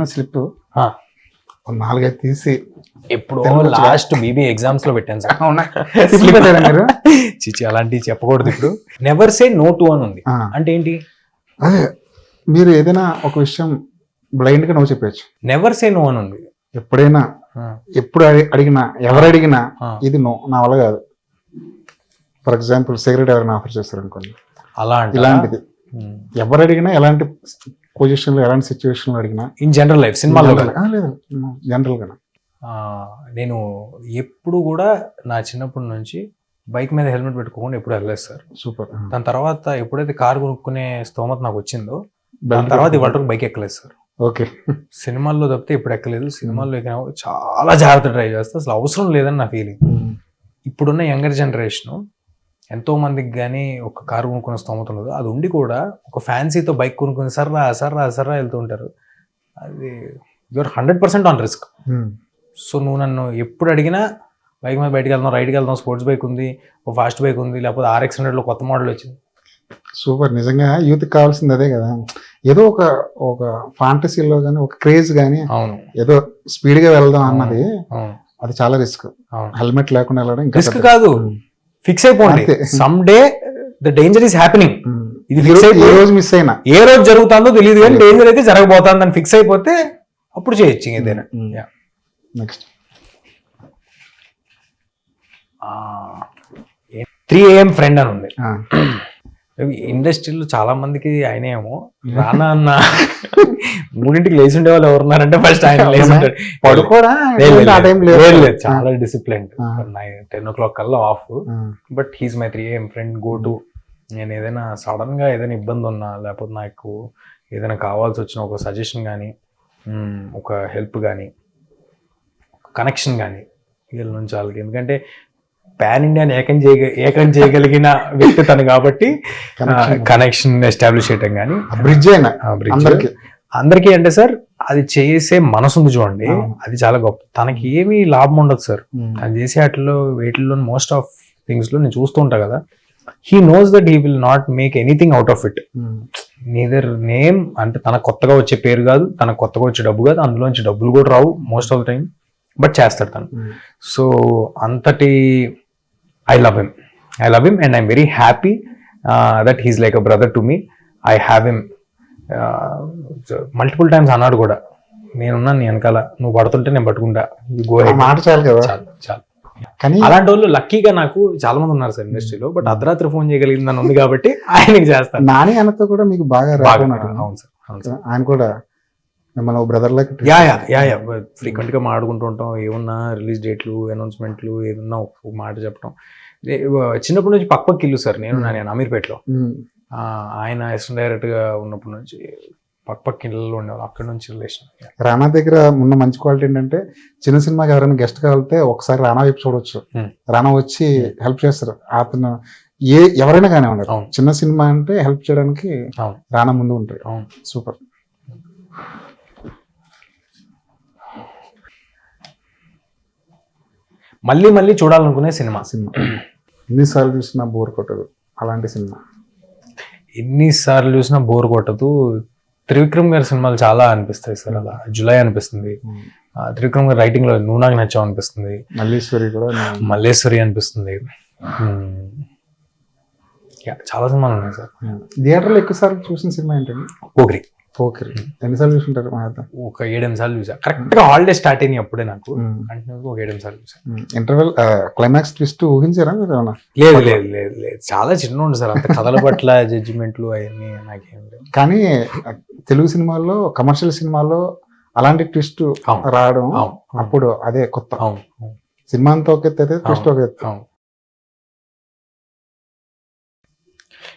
చిన్న స్లిప్. నాలుగైదు తీసి ఎప్పుడో లాస్ట్ బీబీ ఎగ్జామ్స్లో పెట్టాను సార్. అవునా? స్లిప్ పెట్టారా మీరు? చిచి అలాంటివి చెప్పకూడదు ఇప్పుడు. నెవర్ సే నో టు అని ఉంది. అంటే ఏంటి? అదే మీరు ఏదైనా ఒక విషయం బ్లైండ్గా నువ్వు చెప్పచ్చు నెవర్ సే నో అని ఉంది. ఎప్పుడైనా ఎప్పుడు అడి- అడిగినా ఎవరు అడిగినా. ఇది నో నా వల్ల కాదు. ఫర్ ఎగ్జాంపుల్ సిగరెట్ ఎవరైనా ఆఫర్ చేస్తారు అనుకోండి అలా అంటే ఇలాంటిది. ఎవరు అడిగినా ఎలాంటి పొజిషన్లో ఎలాంటి సిచ్యువేషన్లో అడిగినా ఇన్ జనరల్ లైఫ్ సినిమాలో లేదు. జనరల్గా నేను ఎప్పుడు కూడా నా చిన్నప్పటి నుంచి బైక్ మీద హెల్మెట్ పెట్టుకోకుండా ఎప్పుడు వెళ్ళలేదు సార్. సూపర్ దాని తర్వాత ఎప్పుడైతే కార్ కొనుక్కునే స్తోమత నాకు వచ్చిందో దాని తర్వాత ఇవాళ బైక్ ఎక్కలేదు సార్. ఓకే. సినిమాల్లో తప్పితే ఇప్పుడు ఎక్కలేదు. సినిమాల్లో ఎక్కినా కూడా చాలా జాగ్రత్త డ్రైవ్ చేస్తా. అసలు అవసరం లేదని నా ఫీలింగ్ ఇప్పుడున్న యంగర్ జనరేషన్ ఎంతో మందికి కానీ ఒక కారు కొనుక్కునే స్తోమత ఉండదు. అది ఉండి కూడా ఒక ఫ్యాన్సీతో బైక్ కొనుక్కుని సర్రా సర్రా సర్రా వెళ్తూ ఉంటారు. అది your hundred percent on risk. So నువ్వు నన్ను ఎప్పుడు అడిగినా బైక్ మీద బయటకు వెళ్దాం రైడ్కి వెళ్దాం స్పోర్ట్స్ బైక్ ఉంది ఒక ఫాస్ట్ బైక్ ఉంది లేకపోతే ఆర్ఎక్స్ హండ్రెడ్లో కొత్త మోడల్ వచ్చింది. సూపర్. నిజంగా యూత్ కావాల్సింది అదే కదా. ఏదో ఒక ఒక ఫాంటసీలో కానీ ఒక క్రేజ్ కానీ అవును. ఏదో స్పీడ్గా వెళ్దాం అన్నది అది చాలా రిస్క్ అవును. హెల్మెట్ లేకుండా వెళ్ళడం రిస్క్ కాదు. ఫిక్స్ అయిపోండి. Some day the danger is happening. ఇది ఫిక్స్ అయిపోయి రోజు మిస్ అయినా. ఏ రోజు జరుగుతుందో తెలియదు కానీ డేంజర్ అయితే జరగబోతుందని ఫిక్స్ అయిపోతే అప్పుడు చేయొచ్చు ఏదైనా. నెక్స్ట్ త్రీ ఏఎం ఫ్రెండ్ అని ఉంది. ఇండస్ట్రీలో చాలా మందికి ఆయన ఏమో రానా అన్న మూడింటికి లేచి ఉండే వాళ్ళు ఎవరున్నారంటే ఫస్ట్ ఆయన లేచి ఉంటాడు. పడుకోరా? చాలా డిసిప్లిన్. టెన్ ఓ క్లాక్ కల్లా off but he's my three AM friend go to నేను ఏదైనా సడన్గా ఏదైనా ఇబ్బంది ఉన్నా లేకపోతే నాకు ఏదైనా కావాల్సి వచ్చిన ఒక సజెషన్ కానీ ఒక హెల్ప్ కానీ కనెక్షన్ కానీ వీళ్ళ నుంచి వాళ్ళకి. ఎందుకంటే పాన్ ఇండియాని ఏకం చేయ ఏకం చేయగలిగిన వ్యక్తి తను కాబట్టి. కనెక్షన్ ఎస్టాబ్లిష్ చేయటం కానీ బ్రిడ్జ్ అయినా అందరికి. అందరికీ అంటే సార్ అది చేసే మనసు ఉంది చూడండి. అది చాలా గొప్ప. తనకి ఏమీ లాభం ఉండదు సార్. తను చేసే వాటిలో వీటిల్లో మోస్ట్ ఆఫ్ థింగ్స్లో నేను చూస్తూ ఉంటా కదా. He knows that he will not make anything out of it. Neither name అంటే తన కొత్తగా వచ్చే పేరు కాదు తన కొత్తగా వచ్చే డబ్బు కాదు అందులోంచి డబ్బులు కూడా రావు most of the time but చేస్తాడు తను. సో అంతటి I love him I love him and I'm very happy that he's like a brother to me I have him multiple times అన్నాడు కూడా. నేనున్నా నీ వెనకాల నువ్వు పడుతుంటే నేను పట్టుకుంటా. గో మాట చాలు కదా? చాలు కానీ అలాంటి వాళ్ళు లక్కీగా నాకు చాలా మంది ఉన్నారు సార్ ఇండస్ట్రీలో బట్ అర్ధరాత్రి ఫోన్ చేయగలిగిందని ఉంది కాబట్టి ఆయనకి చేస్తాను. నాని అన్నతో కూడా మీకు బాగా సార్ అవును సార్. ఆయన కూడా మిమ్మల్ని brother treat yeah yeah yeah yeah. ఫ్రీక్వెంట్గా మాట్లాడుకుంటూ ఉంటాం ఏమన్నా రిలీజ్ డేట్లు అనౌన్స్మెంట్లు ఏదన్నా ఒక మాట చెప్పడం చిన్నప్పటి నుంచి పక్క పక్క ఇల్లు సార్. నేను నా- నేను అమీర్పేటలో. ఆయన అసిస్టెంట్ డైరెక్ట్గా ఉన్నప్పటి నుంచి పక్క పక్క ఇళ్ళలో ఉండేవాళ్ళు. అక్కడ నుంచి రిలేషన్ రానా దగ్గర ఉన్న మంచి క్వాలిటీ ఏంటంటే చిన్న సినిమాకి ఎవరైనా గెస్ట్ కావాలితే ఒకసారి రానా వైపు Hmm. రానా వచ్చి హెల్ప్ చేస్తారు. అతను ఏ ఎవరైనా కానీ అవును. చిన్న సినిమా అంటే హెల్ప్ చేయడానికి రానా ముందు అవును. సూపర్ మళ్ళీ మళ్ళీ చూడాలనుకునే సినిమా. సినిమా. ఎన్నిసార్లు చూసినా బోర్ కొట్టదు. అలాంటి సినిమా. ఎన్నిసార్లు చూసినా బోర్ కొట్టదు. త్రివిక్రమ్ గారి సినిమాలు చాలా అనిపిస్తాయి సార్ అలా. జులై అనిపిస్తుంది. ఆ, త్రివిక్రమ్ గారి రైటింగ్లో నువ్వు నాకు నచ్చావు అనిపిస్తుంది. మల్లీశ్వరి కూడా మల్లేశ్వరి అనిపిస్తుంది. యా, చాలా సినిమాలు ఉన్నాయి సార్. థియేటర్లో ఎక్కువ సార్లు చూసిన సినిమా ఏంటండి? పోగ్రి పోకరి. ఎన్నిసార్లు చూసుంటారు మా ఒక ఏడెనిమిది సార్లు చూసా. కరెక్ట్గా హాలిడే స్టార్ట్ అయినాయి అప్పుడే నాకు కంటిన్యూస్ ఒక ఏడెనిమిది సార్లు చూసా ఇంటర్వెల్ క్లైమాక్స్ ట్విస్ట్ ఊహించారా మీరు ఏమన్నా? లేదు లేదు లేదు లేదు. చాలా చిన్న ఉంది సార్. అంత కథల పట్ల జడ్జిమెంట్లు అవన్నీ నాకేం లేవు. కానీ తెలుగు సినిమాల్లో కమర్షియల్ సినిమాల్లో అలాంటి ట్విస్ట్. రావడం అప్పుడు అదే కొత్త. సినిమా అంతా ఒక ఎత్తు అయితే ట్విస్ట్ ఒక ఎత్తు.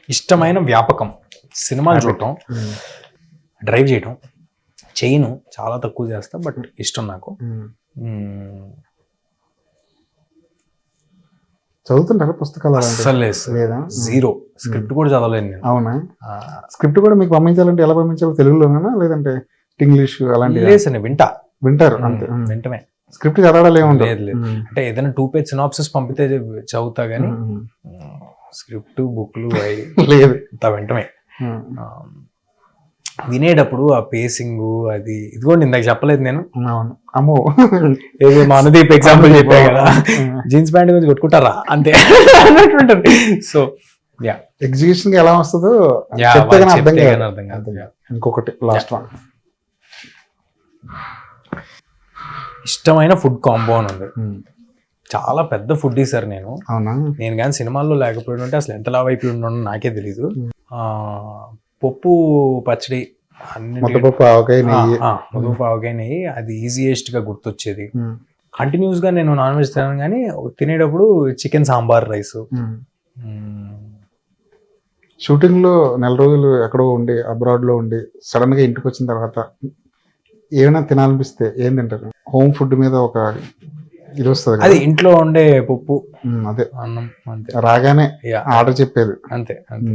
ఇష్టమైన వ్యాపకం. సినిమాలు చూడటం. డ్రైవ్ చేయటం. చేయను చాలా తక్కువ చేస్తా బట్ ఇష్టం నాకు. చదువుతుంటారా పుస్తకాలు లేదు జీరో స్క్రిప్ట్ కూడా చదవలేను నేను. అవునా? స్క్రిప్ట్ కూడా మీకు పంపించాలంటే ఎలా పంపించాలో తెలుగులోనా లేదంటే ఇంగ్లీష్ అలాంటి లేదు వింటా. వింటారు అంతే. వింటమే. స్క్రిప్ట్ చదవడాలు ఏముండదు లేదు. లేదు. అంటే ఏదైనా టూ పేజ్ సినాప్సిస్ పంపితే చదువుతా కానీ. స్క్రిప్ట్ బుక్లు అవి లేదు. అంతా వెంటనే వినేటప్పుడు ఆ పేసింగ్ అది ఇదిగోండి ఇందాక చెప్పలేదు నేను. అవును. అమ్మో. ఏది మా అనుదీప్ ఎగ్జాంపుల్ చెప్పా కదా. జీన్స్ ప్యాంట్ గురించి కొట్టుకుంటారా? అంతే. అన్నట్టుంటది సో యా ఎగ్జిక్యూషన్ ఎలా వస్తుందో యా చెప్తే కానీ అర్థం కాదు. అర్థం కాదు. ఇంకొకటి లాస్ట్ వన్ ఇష్టమైన ఫుడ్ కాంబో అని ఉంది. చాలా పెద్ద ఫుడ్ సార్ నేను. అవునా? నేను కానీ సినిమాల్లో లేకపోయి ఉంటే అసలు ఎంత లావ్ అయిపోయి నాకే తెలీదు. ఆ, పప్పు పచ్చడి ముద్దపప్పు ఆవకాయ నెయ్యి. నెయ్యి అది ఈజియెస్ట్గా గుర్తొచ్చేది. కంటిన్యూస్గా నేను నాన్ వెజ్ తినాను కానీ తినేటప్పుడు చికెన్ సాంబార్ రైస్. షూటింగ్లో నెల రోజులు ఎక్కడో ఉండి అబ్రాడ్లో ఉండి సడన్గా ఇంటికి వచ్చిన తర్వాత ఏమైనా తినాలనిపిస్తే ఏం తింటారు? హోమ్ ఫుడ్ మీద ఒక ఇది వస్తుంది అది ఇంట్లో ఉండే పప్పు అదే. అన్నం అంతే. రాగానే ఆర్డర్ చెప్పేది. అంతే అంతే.